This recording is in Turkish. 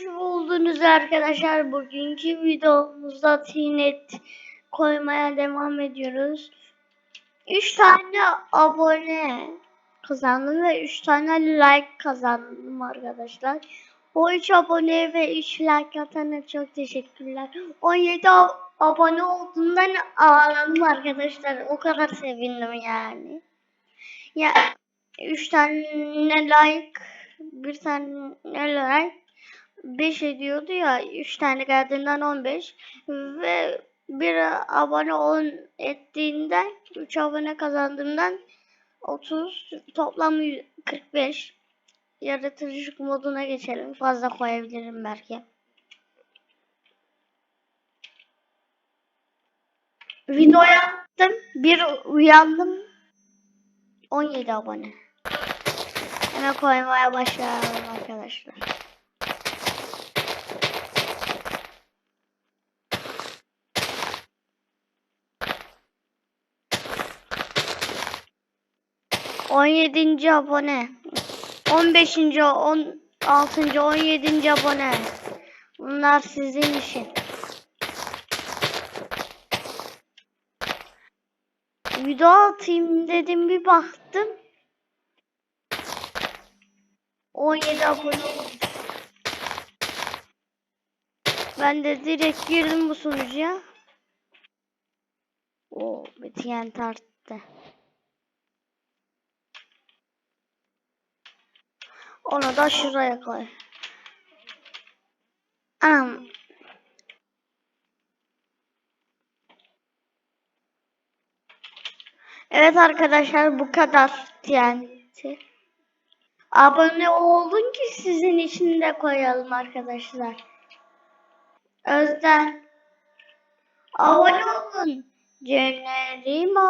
Hoş buldunuz arkadaşlar. Bugünkü videomuzda tinet koymaya devam ediyoruz. 3 tane abone kazandım ve 3 tane like kazandım arkadaşlar. O 3 abone ve 3 like atana çok teşekkürler. 17 ab- abone olduğundan ağladım arkadaşlar. O kadar sevindim yani. Ya 3 tane like, bir tane like 5 ediyordu ya 3 tane geldiğinden 15 ve bir abone 10 ettiğinden 3 abone kazandığımdan 30 toplam 100 45 yaratıcılık moduna geçelim. Fazla koyabilirim belki. Video yaptım. Bir uyandım. 17 abone. Hemen koymaya başlayalım arkadaşlar. On yedinci abone. On beşinci, on altıncı, on yedinci abone. Bunlar sizin için. Video atayım dedim bir baktım. 17 abone. Ben de direkt girdim bu sunucuya. O bitiyen tarttı. Onu da şuraya koy. Anam. Evet arkadaşlar bu kadar TNT. Abone olun ki sizin için de koyalım arkadaşlar. Özden. Abone olun. Cenerimo.